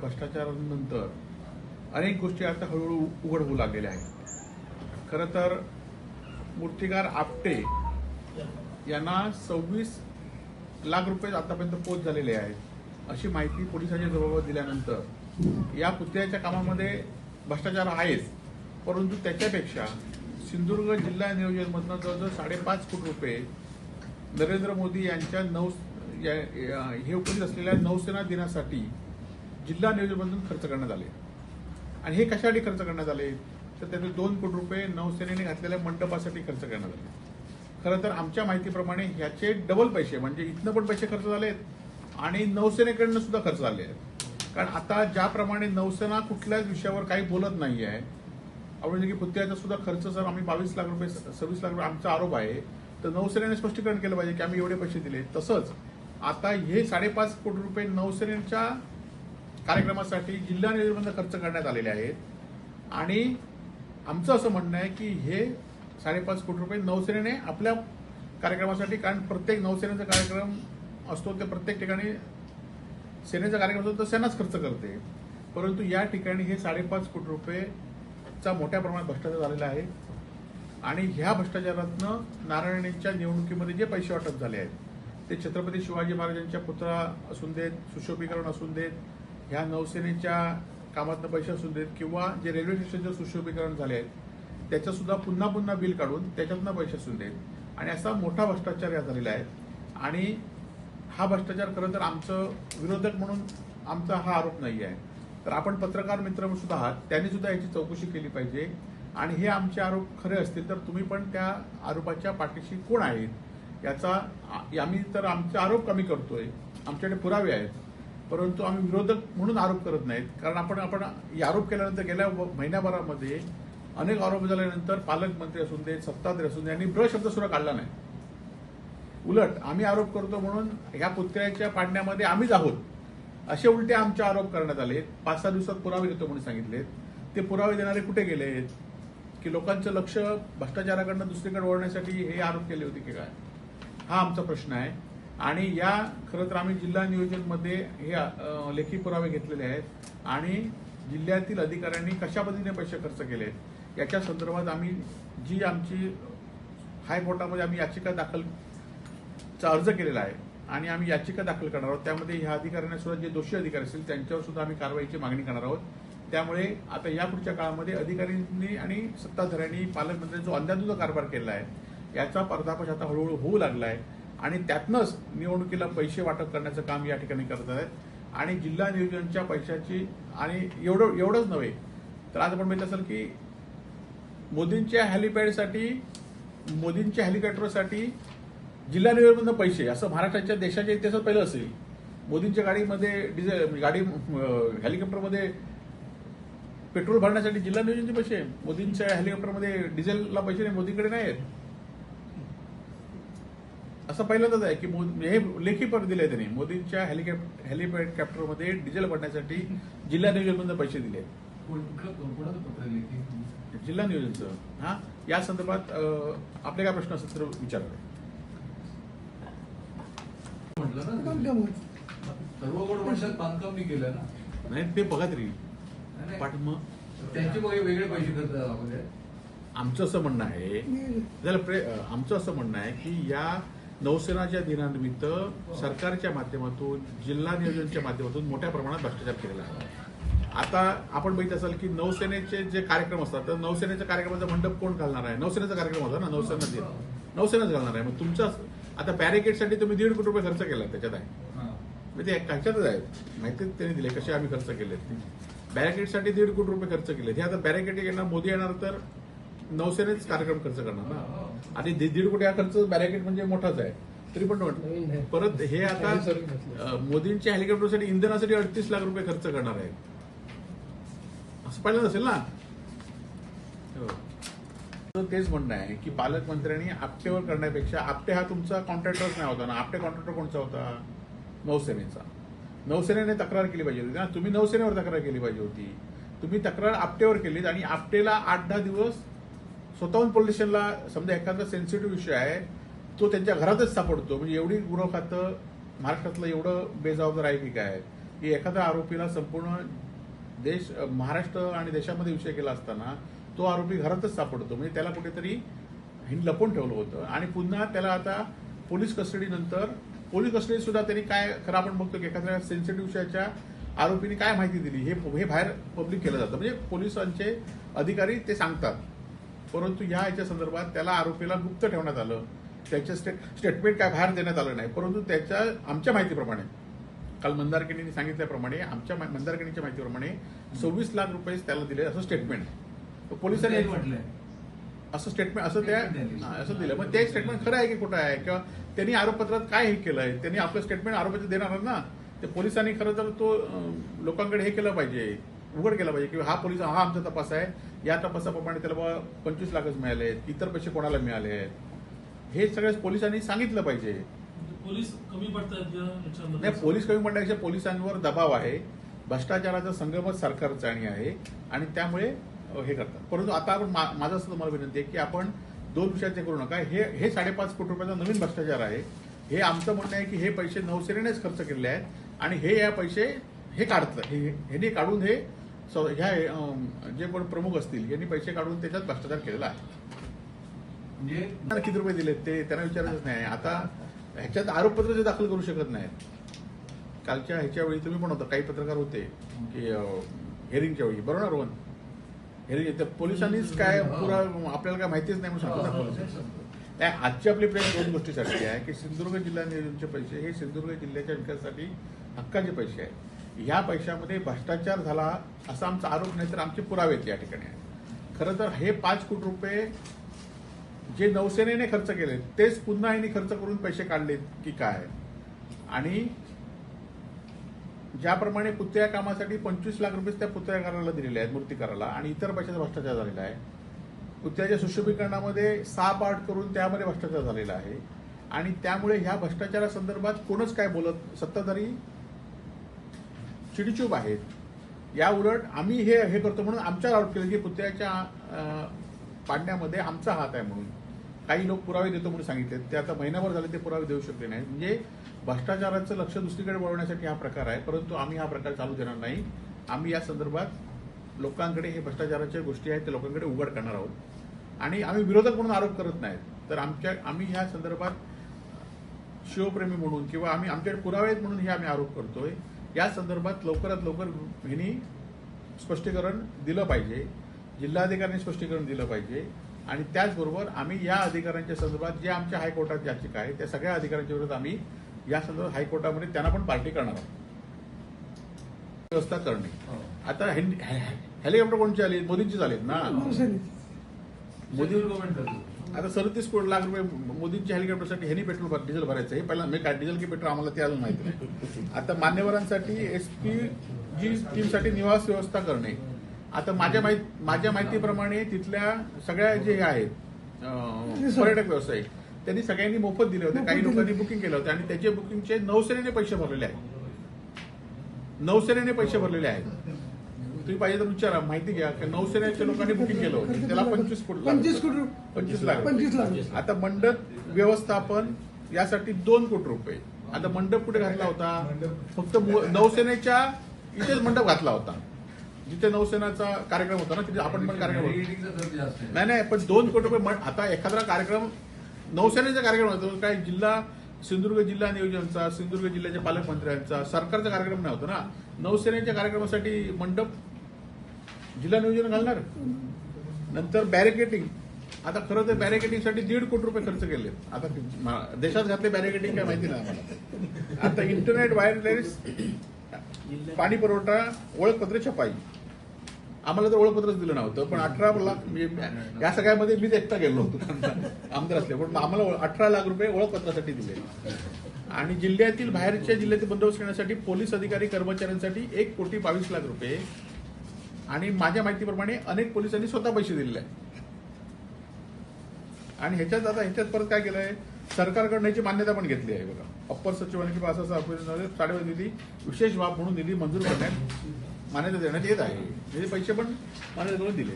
भ्रष्टाचारानंतर अनेक गोष्टी आता हळूहळू उघड होऊ लागलेल्या आहेत. खरं तर मूर्तिकार आपटे यांना सव्वीस लाख रुपये आतापर्यंत पोच झालेले आहेत. अशी माहिती पोलिसांच्या जवळ दिल्यानंतर या पुतळ्याच्या कामामध्ये भ्रष्टाचार आहेच परंतु त्याच्यापेक्षा सिंधुदुर्ग जिल्हा नियोजनमधनं जवळजवळ साडेपाच कोटी रुपये नरेंद्र मोदी यांच्या नौ या- या- हे उपस्थित असलेल्या नौसेना दिनासाठी जिल्हा नियोजनमधून खर्च करण्यात आले. आणि हे कशासाठी खर्च करण्यात आले? तर त्याचे दोन कोटी रुपये नौसेनेने घातलेल्या मंडपासाठी खर्च करण्यात आले. खरं तर आमच्या माहितीप्रमाणे ह्याचे डबल पैसे म्हणजे इथनं पण पैसे खर्च झालेत आणि नौसेनेकडनं सुद्धा खर्च झाले आहेत. कारण आता ज्याप्रमाणे नौसेना कुठल्याच विषयावर काही बोलत नाही आहे आपण की पुत्याचा सुद्धा खर्च जर आम्ही बावीस लाख रुपये सव्वीस लाख रुपये आमचा आरोप आहे तर नौसेनेने स्पष्टीकरण केलं पाहिजे की आम्ही एवढे पैसे दिले. तसंच आता हे साडेपाच कोटी रुपये नौसेनेच्या कार्यक्रमासाठी जिल्हा निधीमधून खर्च करण्यात आलेले आहेत. आणि आमचं असं म्हणणं आहे की हे साडेपाच कोटी रुपये नौसेनेने आपल्या कार्यक्रमासाठी कारण प्रत्येक नौसेनेचा कार्यक्रम असतो ते प्रत्येक ठिकाणी सेनेचा कार्यक्रम असतो तर सेनाच खर्च करते. परंतु या ठिकाणी हे साडेपाच कोटी रुपयेचा मोठ्या प्रमाणात भ्रष्टाचार झालेला आहे. आणि ह्या भ्रष्टाचारातनं नारायणींच्या निवडणुकीमध्ये जे पैसे वाटप झाले आहेत ते छत्रपती शिवाजी महाराजांच्या पुतळा असून देत सुशोभीकरण असून देत ह्या नौसेनेच्या कामातनं पैसे असू देत किंवा जे रेल्वे स्टेशनचं सुशोभीकरण झाले आहेत त्याचं सुद्धा पुन्हा पुन्हा बिल काढून त्याच्यातनं पैसे असू देत. आणि असा मोठा भ्रष्टाचार या झालेला आहे. आणि हा भ्रष्टाचार खरं तर आमचं विरोधक म्हणून आमचा हा आरोप नाही आहे. तर आपण पत्रकार मित्र सुद्धा आहात त्यांनी सुद्धा याची चौकशी केली पाहिजे. आणि हे आमचे आरोप खरे असतील तर तुम्ही पण त्या आरोपाच्या पाठीशी कोण आहेत? याचा आम्ही तर आमचे आरोप कमी करतोय. आमच्याकडे पुरावे आहेत. परंतु आम्ही विरोधक म्हणून आरोप करत नाहीत. कारण आपण आपण आरोप केल्यानंतर गेल्या व- महिन्याभरामध्ये अनेक आरोप झाल्यानंतर पालकमंत्री असून दे सत्ताधारी असून दे यांनी ब्र शब्द सुद्धा काढला नाही. उलट आम्ही आरोप करतो म्हणून ह्या पुतळ्याच्या पाडण्यामध्ये आम्हीच आहोत. असे उलटे आमचे आरोप करण्यात आले पाच सहा दिवसात पुरावे देतो म्हणून सांगितले ते पुरावे देणारे कुठे गेलेत? की लोकांचं लक्ष भ्रष्टाचाराकडनं दुसरीकडे वळण्यासाठी हे आरोप केले होते की काय? हा आमचा प्रश्न आहे. आणि या खरं तर आम्ही जिल्हा नियोजनमध्ये हे लेखी पुरावे घेतलेले आहेत. आणि जिल्ह्यातील अधिकाऱ्यांनी कशा पद्धतीने पैसे खर्च केले आहेत याच्या संदर्भात आम्ही जी आमची हायकोर्टामध्ये आम्ही याचिका दाखल चा अर्ज केलेला आहे आणि आम्ही याचिका दाखल करणार आहोत. त्यामध्ये ह्या अधिकाऱ्यांना सुद्धा जे दोषी अधिकारी असतील त्यांच्यावर सुद्धा आम्ही कारवाईची मागणी करणार आहोत. त्यामुळे आता या पुढच्या काळामध्ये अधिकाऱ्यांनी आणि सत्ताधाऱ्यांनी पालकमंत्र्यांनी जो अंदाधुंद कारभार केला आहे याचा पर्दाफाश आता हळूहळू होऊ लागला आहे. आणि त्यातनंच निवडणुकीला पैसे वाटप करण्याचं काम या ठिकाणी करत आहेत. आणि जिल्हा नियोजनच्या पैशाची आणि एवढं एवढंच नव्हे तर आज आपण माहीत असेल की मोदींच्या हॅलिपॅडसाठी मोदींच्या हेलिकॉप्टरसाठी जिल्हा नियोजनमधनं पैसे असं महाराष्ट्राच्या देशाच्या इतिहासात पहिलं असेल. मोदींच्या गाडीमध्ये डिझेल म्हणजे गाडी हेलिकॉप्टरमध्ये पेट्रोल भरण्यासाठी जिल्हा नियोजनचे पैसे मोदींच्या हेलिकॉप्टरमध्ये डिझेलला पैसे नाही मोदींकडे नाही आहेत असं पहिल्यांदाच आहे की मोद- हे लेखी पर दिले त्यांनी. मोदींच्या हेलिकॉप्टर हेलिकॉप्टरमध्ये डिझेल भरण्यासाठी जिल्हा नियोजनमधनं पैसे दिले? जिल्हा नियोजनचं. हा? या संदर्भात आपले काय प्रश्न असतील तर ना सर्व गोड वर्षात बांधकाम मी केलं ना? नाही ते बघा तरी. पाठ मग. त्यांचे वेगळे पैसे खर्च म्हणजे आमचं असं म्हणणं आहे आमचं असं म्हणणं आहे की या नौसेनाच्या दिनानिमित्त सरकारच्या माध्यमातून जिल्हा नियोजनच्या माध्यमातून मोठ्या प्रमाणात भ्रष्टाचार केलेला आहे. आता आपण बघित असाल की नौसेनेचे जे कार्यक्रम असतात तर नौसेनेच्या कार्यक्रमाचा मंडप कोण घालणार आहे? नौसेनेचा कार्यक्रम होता ना नौसेना दिन नौसेनाच घालणार आहे. मग तुमचा आता बॅरिकेडसाठी तुम्ही दीड कोटी रुपये खर्च केला त्याच्यात आहे. हा. म्हणजे ते ह्याच्यातच आहे? माहिती त्यांनी दिले. कसे आम्ही खर्च केले बॅरिकेडसाठी दीड कोटी रुपये खर्च केले हे आता बॅरिकेड येणार मोदी येणार तर नौसेनेच कार्यक्रम खर्च करणार ना. आणि दीड दीड कोटी हा खर्च बॅरिकेड म्हणजे मोठाच आहे. तरी पण म्हटलं परत हे आता मोदींच्या हेलिकॉप्टरसाठी इंधनासाठी अडतीस लाख रुपये खर्च करणार आहे असं पाहिलं नसेल ना? हो. तेच म्हणणं आहे की पालकमंत्र्यांनी आपटेवर करण्यापेक्षा आपटे हा तुमचा कॉन्ट्रॅक्टरच नाही होता ना. आपटे कॉन्ट्रॅक्टर कोणचा होता? नौसेनेचा नौसेनेने तक्रार केली पाहिजे होती ना. तुम्ही नौसेनेवर तक्रार केली पाहिजे होती. तुम्ही तक्रार आपटेवर केलीत आणि आपटेला आठ दहा दिवस स्वतःहून पोलीस स्टेशनला समजा एखादा सेन्सिटिव्ह विषय आहे तो त्यांच्या घरातच सापडतो. म्हणजे एवढी गृह खातं महाराष्ट्रातलं एवढं बेजबाबदार आहे की काय? की एखाद्या आरोपीला संपूर्ण देश महाराष्ट्र आणि देशामध्ये विषय केला असताना तो आरोपी घरातच सापडतो. म्हणजे त्याला कुठेतरी हिंड लपवून ठेवलं होतं. आणि पुन्हा त्याला आता पोलीस कस्टडीनंतर पोलीस कस्टडी सुद्धा त्यांनी काय खरं आपण बघतो की एखाद्या सेन्सिटिव्ह विषयाच्या आरोपीने काय माहिती दिली हे हे बाहेर पब्लिक केलं जातं. म्हणजे पोलिसांचे अधिकारी ते सांगतात. परंतु ह्या याच्या संदर्भात त्याला आरोपीला गुप्त ठेवण्यात आलं. त्याचे स्टेट स्टेटमेंट काय बाहेर देण्यात आलं नाही. परंतु त्याच्या आमच्या माहितीप्रमाणे काल मंदारकिनीने सांगितल्याप्रमाणे आमच्या मा- मंदारकिनीच्या माहितीप्रमाणे सव्वीस लाख रुपये त्याला दिले असं स्टेटमेंट पोलिसांनी म्हटलंय असं स्टेटमेंट असं त्या असं दिलं. मग ते स्टेटमेंट खरं आहे की खोटं आहे? किंवा त्यांनी आरोपपत्रात काय हे केलंय त्यांनी आपलं स्टेटमेंट आरोपाचं देणार ना? ते पोलिसांनी खरं तर तो लोकांकडे हे केलं पाहिजे. उघड केलं पाहिजे की हा पोलीस हा आमचा तपास आहे. या तपासाप्रमाणे त्याला बा पंचवीस लाखच मिळाले आहेत इतर पैसे कोणाला मिळाले आहेत? हे सगळ्या पोलिसांनी सांगितलं पाहिजे. पोलीस कमी पडतात नाही पोलीस कमी पडण्यापेक्षा पोलिसांवर दबाव आहे. भ्रष्टाचाराचा संगमच सरकारचा आणि आहे आणि त्यामुळे हे करतात. परंतु आता आपण माझं असं तुम्हाला विनंती आहे की आपण दोन विषयाचे करू नका. हे हे साडेपाच कोटी रुपयाचा नवीन भ्रष्टाचार आहे. हे आमचं म्हणणं आहे की हे पैसे नौसेनेनेच खर्च केले आहेत आणि हे या पैसे हे काढतात हे ह्यांनी काढून हे ह्या जे कोण प्रमुख असतील यांनी पैसे काढून त्याच्यात भ्रष्टाचार केलेला आहे. म्हणजे? किती रुपये दिलेत ते त्यांना विचारायचंच नाही. आता ह्याच्यात आरोपपत्र ते दाखल करू शकत नाहीत. कालच्या ह्याच्या वेळी तुम्ही पण होता काही पत्रकार होते की हेरिंगच्या वेळी. बरोबर ना रोहन? हेरिंग पोलिसांनीच काय पुरा आपल्याला काय माहितीच नाही म्हणून सांगतो ना पोलीस नाही, आजची आपली प्रेम दोन गोष्टीसाठी आहे की सिंधुदुर्ग जिल्हा नियोजनचे पैसे हे सिंधुदुर्ग जिल्ह्याच्या विकासासाठी हक्काचे पैसे आहेत. ह्या पैशामध्ये भ्रष्टाचार झाला असा आमचा आरोप नाही तर आमचे पुरावे आहेत या ठिकाणी आहे. खरं तर हे पाच कोटी रुपये जे नौसेनेने खर्च केले तेच पुन्हा यांनी खर्च करून पैसे काढलेत की काय? आणि ज्याप्रमाणे पुतळ्या कामासाठी पंचवीस लाख रुपये त्या पुतळ्याकाराला दिलेले आहेत मूर्तिकाराला आणि इतर पैशाचा भ्रष्टाचार झालेला आहे. पुतळ्याच्या सुशोभीकरणामध्ये सहा पाठ करून त्यामध्ये भ्रष्टाचार झालेला आहे. आणि त्यामुळे ह्या भ्रष्टाचारासंदर्भात कोणच काय बोलत सत्ताधारी चिडीचूप आहेत. या उलट आम्ही हे हे करतो म्हणून आमच्यावर आरोप केले की पुतळ्याच्या पाडण्यामध्ये आमचा हात आहे म्हणून. काही लोक पुरावे देतो म्हणून सांगितले. ते आता महिनाभर झाले ते पुरावे देऊ शकले नाही म्हणजे भ्रष्टाचाराचं लक्ष दुसरीकडे वळवण्यासाठी हा प्रकार आहे. परंतु आम्ही हा प्रकार चालू देणार नाही. आम्ही या संदर्भात लोकांकडे हे भ्रष्टाचाराच्या गोष्टी आहेत त्या लोकांकडे उघड करणार आहोत. आणि आम्ही विरोधक म्हणून आरोप करत नाहीत. तर आमच्या आम्ही ह्या संदर्भात शिवप्रेमी म्हणून किंवा आम्ही आमच्याकडे पुरावे आहेत म्हणून हे आम्ही आरोप करतोय. या संदर्भात लवकरात लवकर ह्यांनी स्पष्टीकरण दिलं पाहिजे जिल्हाधिकाऱ्यांनी स्पष्टीकरण दिलं पाहिजे आणि त्याचबरोबर आम्ही या अधिकाऱ्यांच्या संदर्भात जे आमच्या हायकोर्टात याचिका आहे त्या सगळ्या अधिकाऱ्यांच्या विरोधात आम्ही या संदर्भात हायकोर्टामध्ये त्यांना पण पार्टी करणार आहोत. व्यवस्था करणे. हो. आता हेल- हेलिकॉप्टर कोणची आली? मोदींचीच आलीत ना? मोदी गव्हर्नमेंट करतो आता सदतीस कोटी लाख रुपये मोदींच्या हेलिकॉप्टरसाठी ह्यांनी पेट्रोल डिझेल भरायचं हे पहिला मी काय? डिझेल की पेट्रोल आम्हाला ते अजून माहिती नाही. आता मान्यवरांसाठी एसपी जी टीमसाठी निवास व्यवस्था करणे. आता माझ्या माहिती माझ्या माहितीप्रमाणे तिथल्या सगळ्या जे आहेत पर्यटक व्यावसायिक त्यांनी सगळ्यांनी मोफत दिले होते. काही लोकांनी बुकिंग केलं होतं आणि त्याचे बुकिंगचे नौसेनेने पैसे भरलेले आहेत. नौसेनेने पैसे भरलेले आहेत. तुम्ही पाहिजे तर विचारा माहिती घ्या. की नौसेनेच्या लोकांनी बुकिंग केलं होतं. त्याला पंचवीस कोटी पंचवीस. कोटी पंचवीस लाख. पंचवीस लाख आता मंडप व्यवस्थापन यासाठी दोन कोटी रुपये. आता मंडप कुठे घातला होता? फक्त नौसेनेच्या इथेच मंडप घातला होता. जिथे नौसेनाचा कार्यक्रम होता ना तिथे आपण पण कार्यक्रम नाही नाही पण दोन कोटी रुपये आता एखादा कार्यक्रम नौसेनेचा कार्यक्रम होतो. काय जिल्हा सिंधुदुर्ग जिल्हा नियोजनचा सिंधुदुर्ग जिल्ह्याच्या पालकमंत्र्यांचा सरकारचा कार्यक्रम नाही होता ना. नौसेनेच्या कार्यक्रमासाठी मंडप जिल्हा नियोजन घालणार? नंतर बॅरिकेटिंग आता खरं तर बॅरिकेटिंगसाठी दीड कोटी रुपये खर्च केले. आता देशात घातले बॅरिकेटिंग काय माहिती नाही आम्हाला. आता इंटरनेट वायरलेस पाणी पुरवठा ओळखपत्र छपाई. आम्हाला तर ओळखपत्रच दिलं नव्हतं पण अठरा लाख या सगळ्यामध्ये मीच एकटा गेलो होतो. आमदार असले पण आम्हाला अठरा लाख रुपये ओळखपत्रासाठी दिले. आणि जिल्ह्यातील बाहेरच्या जिल्ह्यातील बंदोबस्त करण्यासाठी पोलीस अधिकारी कर्मचाऱ्यांसाठी एक कोटी बावीस लाख रुपये आणि माझ्या माहितीप्रमाणे अनेक पोलिसांनी स्वतः पैसे दिलेले आहेत. आणि ह्याच्यात आता ह्याच्यात परत काय केलंय? सरकारकडनं याची मान्यता पण घेतली आहे बघा. अप्पर सचिवांनी किंवा साडेवर निधी विशेष बाब म्हणून निधी मंजूर करण्यात मान्यता देण्यात येत आहे. म्हणजे पैसे पण मान्यता करून दिले.